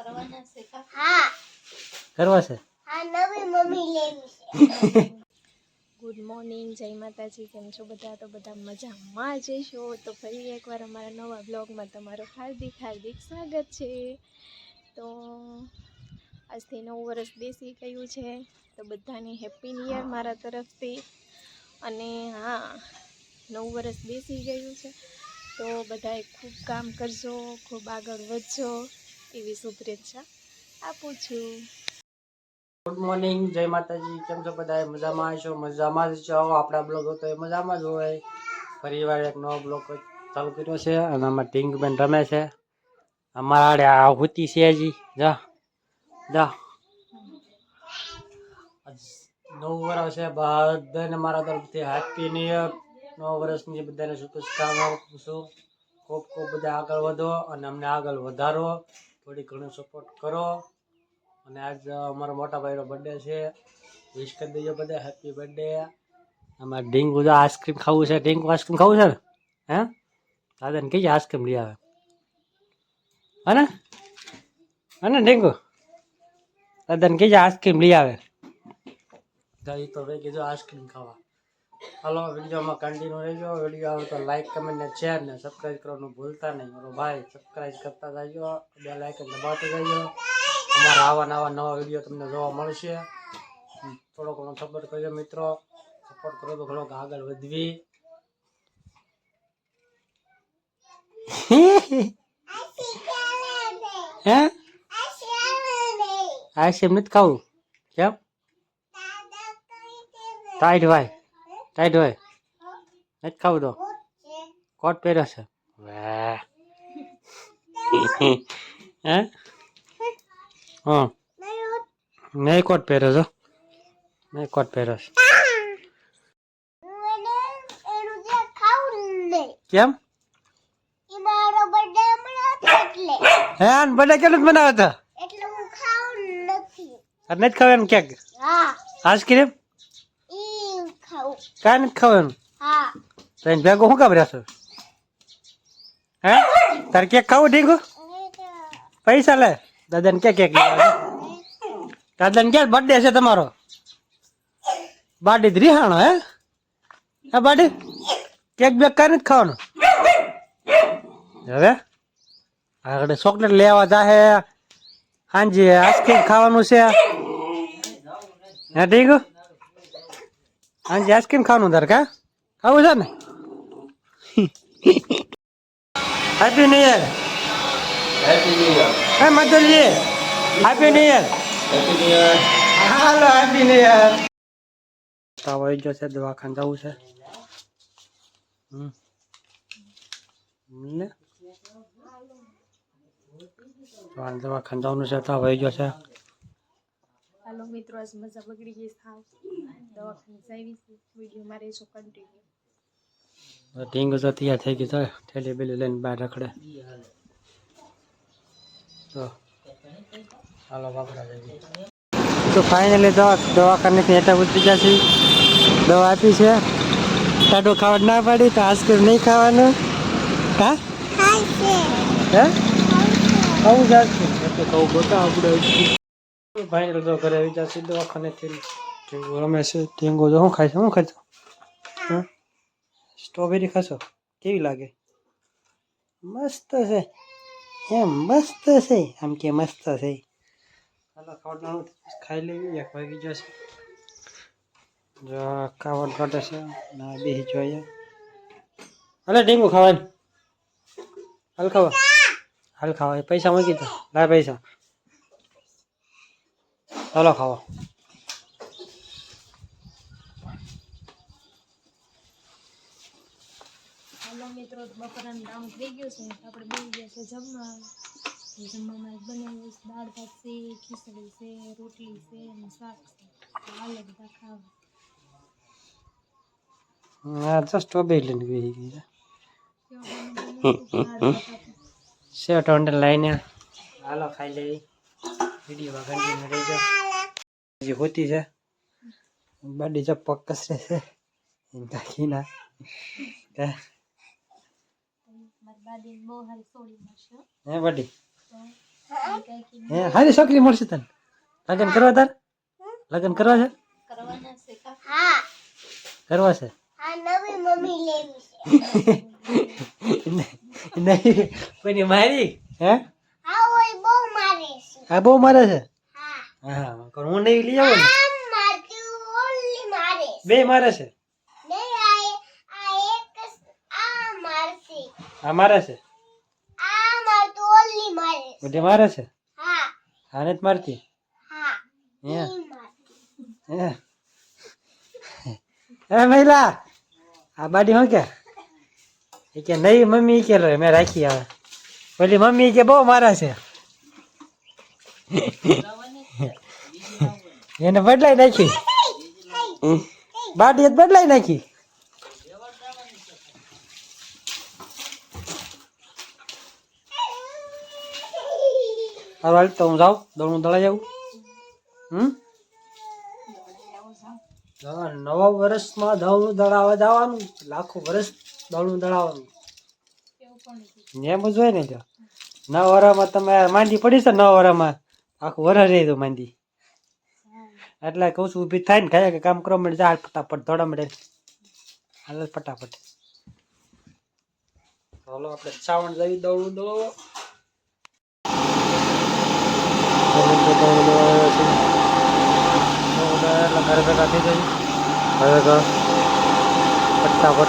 કરવાના છે હા. કરવા છે? આ નવી મમ્મી લેવી છે. ગુડ મોર્નિંગ જય માતાજી. કેમ છો બધા? તો બધા મજામાં જઈશો તો ફરી એકવાર અમારા નવા બ્લોગમાં તમારું હાર્દિક હાર્દિક સ્વાગત છે. તો આજથી નવું વર્ષ બેસી ગયું છે. તો બધાને હેપી ન્યુ યર મારા તરફથી. અને હા નવું વર્ષ બેસી ગયું છે. તો બધાએ ખૂબ કામ કરજો ખૂબ આગળ વધજો. એવી શુભેચ્છા આપું છું. ગુડ મોર્નિંગ જય માતાજી. કેમ છો બધા? મજામાં છો? મજામાં જ છો? આપણા બ્લોગ તો એ મજામાં જ હોય. ફરીવાર એક નવો બ્લોગ ચાલુ કર્યો છે અને આમાં ટીંકબેન રમે છે. અમારા આડે આહુતિ છે હજી. જા. જા. નવ વર્ષ છે. બધાને મારા તરફથી હેપી ન્યુ નવ વર્ષની બધાને આપું છું. ખૂબ ખૂબ બધા આગળ વધો અને અમને આગળ વધારો. થોડી ઘણું સપોર્ટ કરો. અને આજ અમારો મોટા ભાઈનો બર્થડે છે. વિશ કરી દેજો બધા. હેપી બર્થડે અમારે ડીંગુ જો આઈસ્ક્રીમ ખાવું છે. ડીંગુ આઈસ્ક્રીમ ખાવું છે ને? હે? દાદાને કઈ આઈસ્ક્રીમ લઈ આવે? હને હને ઢીંગુ? દાદાને કઈ આઈસ્ક્રીમ લઈ આવે? તો એ તો ભાઈ કીધું આઈસ્ક્રીમ ખાવા. હાલો વિડીયોમાં કન્ટિન્યુ રહેજો. વીડિયો આવે તો લાઈક કમેન્ટ ને શેર ને સબસ્ક્રાઈબ કરવાનું ભૂલતા નહીં. મારો ભાઈ સબસ્ક્રાઈબ કરતા જજો. બે લાઈક દબાવતા જજો. અમારા આવા નવા નવા વીડિયો તમને જોવા મળશે. થોડો ઘણો સપોર્ટ કરજો મિત્રો. સપોર્ટ કરો તો ઘણો આગળ વધવી. હે? આઈસ્ક્રીમ નથી ખાવું? કેમ? ટાઈટ હોય ટાઈટ હોય નથી ખાવું તો કોટ પહેર્યો છે વાહ હે હા મેં કોટ પહેર્યો છો મેં કોટ પહેર્યો છે ખાવું કેમ હે બર્થડે નથી બનાવ્યો હતો એટલે હું ખાવું નથી ક્યાંક આઈસ્ક્રીમ ખાવું કાંઈ નથી ખાવાનું. તને ભેગો શું કામ રહેશો હે? તારે કેક ખાવું ઠીક પૈસા લે. દાદાને કે કેક દાદાને ક્યાં બર્થડે છે તમારો. બાડી રિહાણો હે? હા બાડી કેક બેક કાંઈ નથી ખાવાનું. હવે આગળ ચોકલેટ લેવા જાહે. હાંજી આઈસ્ક્રીમ ખાવાનું છે. હે ઠીક હાંજે આઈસ્ક્રીમ ખાવાનું તારે કા ખાવું છે ને happy new year Happy New Year. હે મધુરજી happy new year Happy New Year. હાલો હેપી ન્યુ યર તાવ આવી ગયો છે દવાખાને જવું છે હમ લે વાલ દવાખાને જવાનું છે તાવ આવી ગયો છે હાલો મિત્રો આજ મજા બગડી ગઈ થાવ. દવાખાને જાવી છે. વીડિયો મારે છો કન્ટિન્યુ ઢીંગ તો તૈયાર થઈ ગઈ છે. થેલી બેલી લઈને બહાર રખડે. તો હાલો વાપરા જઈએ. તો ફાઇનલી દવા દવાખાનેથી હેઠા ઉતરી ગયા છે દવા આપી છે. ટાટો ખાવા ના પાડી તો આઈસ્ક્રીમ નહીં ખાવાનું. હા? હે? આવું જ આઈસ્ક્રીમ એટલે કહું બતા આપણે ફાઇનલ તો ઘરે આવી જશે દવાખાનેથી ટીંગો રમે છે. ટીંગો જો શું ખાય છે શું ખાય હા? સ્ટ્રોબેરી ખાશો? કેવી લાગે? મસ્ત છે. એમ મસ્ત છે. આમ કે મસ્ત છે. ચાલો ખાવાનું ખાઈ લેવી એક વાગી જશે. જો, ખાવાનું કાઢે છે. ના બેસી જોઈએ. અલે ડીંગુ ખાવાનું. હાલ ખાવા. હાલ ખાવા. પૈસા મૂકી દો લાય પૈસા. ચાલો ખાઓ. હાલો મિત્રો બપોરાનું કામ થઈ ગયું છે. આપણે બેસી ગયા છે જમવા. જમવામાં બનાવ્યું છે દાળ ભાત છે ખીચડી છે રોટલી છે અને શાક છે. હાલો બધા ખાવા. હા તો સ્ટ્રોબેરી લઈને ગઈ ગઈ છે. બને. સેવ ટોન્ડર લઈને. હાલો ખાઈ લેવી વિડીયોમાં કન્ટિન્યુ રહેજો. હજી હોતી છે. બાડી જો કાકીના હો. હે. બાડી? હે હારી છોકરી મળશે તને? લગ્ન કરવા તાર? લગ્ન કરવા છે? કરવા છે? આ નવી મમ્મી લેવી છે. નહીં કોઈની મારી? હે? આ બહુ મારે છે? હા. હા નહીં લઈ આવું ને? બે મારે છે? આ મારે છે? બધે મારે છે? હાને જ મારતી? એ મહિલા આ બાડી હું કે? એ કે નહીં મમ્મી કે મેં રાખી આવે. પેલી મમ્મી કે બહુ મારા છે. એને બદલાઈ નાખી. બાટી બદલાઈ નાખી. હાલ તો હું જાઉં. દોડું દળાઈ જાઉં. હમ? નવા વર્ષમાં દળું દળાવવા જવાનું. લાખો વર્ષ દળું દળાવવાનું. એમ જ હોય ને જો નવ વરામાં તમે માંડી પડી છે નવ વરામાં આખું વરસ રહી તો માંદી એટલે કહું છું, ઊભી થાય ને ખાયા કે કામ કરવા મળે જા ફટાફટ દોડા મળે હાલ ફટાફટ. ચાલો, આપણે શ્રાવણ જઈ દોડું દો. ઘરે ભેગા થઈ જાય હવે ફટાફટ.